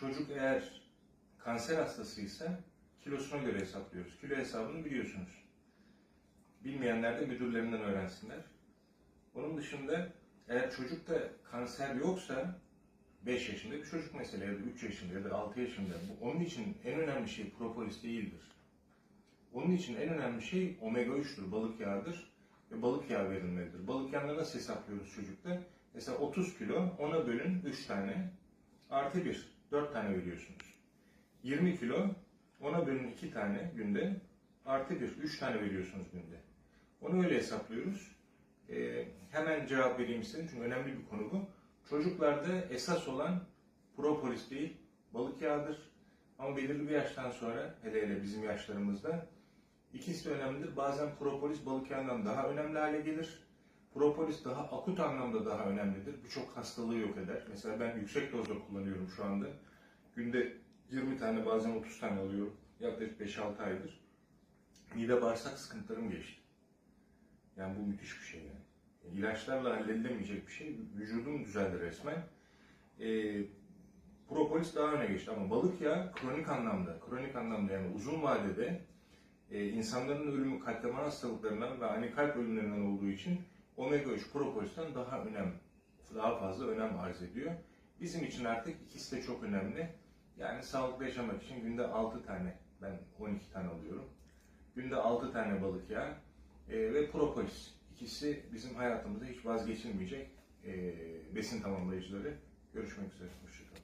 çocuk eğer kanser hastasıysa kilosuna göre hesaplıyoruz. Kilo hesabını biliyorsunuz. Bilmeyenler de müdürlerinden öğrensinler. Onun dışında eğer çocukta kanser yoksa 5 yaşında bir çocuk mesela ya da 3 yaşında ya da 6 yaşında bu, onun için en önemli şey propolis değildir. Onun için en önemli şey omega 3'tür, balık yağıdır ve balık yağı verilmelidir. Balık yağını nasıl hesaplıyoruz çocukta? Mesela 30 kilo, ona bölün 3 tane, artı 1, 4 tane veriyorsunuz. 20 kilo, ona bölün 2 tane günde, artı 1, 3 tane veriyorsunuz günde. Onu öyle hesaplıyoruz. Ee, hemen cevap vereyim size çünkü önemli bir konu bu. Çocuklarda esas olan propolis değil, balık yağıdır. Ama belirli bir yaştan sonra, hele hele bizim yaşlarımızda ikisi de önemlidir. Bazen propolis balık yağından daha önemli hale gelir. Propolis daha akut anlamda daha önemlidir. Birçok hastalığı yok eder. Mesela ben yüksek dozda kullanıyorum şu anda. Günde 20 tane bazen 30 tane alıyorum. Yaklaşık 5-6 aydır. Mide bağırsak sıkıntılarım geçti. Yani bu müthiş bir şey yani. İlaçlarla halledilemeyecek bir şey. Vücudum düzeldi resmen. Ee, propolis daha öne geçti ama balık yağı kronik anlamda, kronik anlamda yani uzun vadede e, insanların ölümü katlaman hastalıklarından ve ani kalp ölümlerinden olduğu için omega 3 propolis'ten daha önem, daha fazla önem arz ediyor. Bizim için artık ikisi de çok önemli. Yani sağlıklı yaşamak için günde 6 tane, ben 12 tane alıyorum. Günde 6 tane balık yağı e, ve propolis. İkisi bizim hayatımızda hiç vazgeçilmeyecek e, besin tamamlayıcıları. Görüşmek üzere. Hoşçakalın.